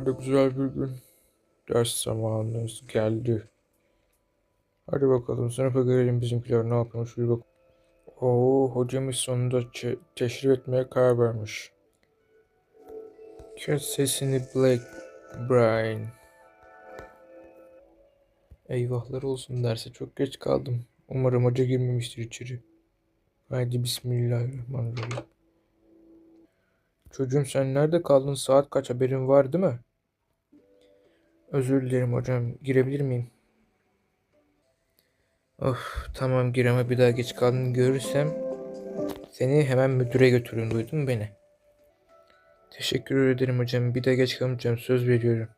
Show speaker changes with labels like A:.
A: kadar da güzel bir gün. Ders zamanımız geldi. Hadi bakalım sınıfa görelim bizimkiler ne yapmış bir bak. Oo hocamız sonunda teşrif etmeye karar vermiş. Kes sesini Black Brian. Eyvahlar olsun derse çok geç kaldım. Umarım hoca girmemiştir içeri. Haydi bismillahirrahmanirrahim. Çocuğum sen nerede kaldın? Saat kaç haberin var değil mi? Özür dilerim hocam. Girebilir miyim? Of tamam gir ama bir daha geç kaldığını görürsem seni hemen müdüre götürün duydun mu beni? Teşekkür ederim hocam. Bir daha geç kalmayacağım söz veriyorum.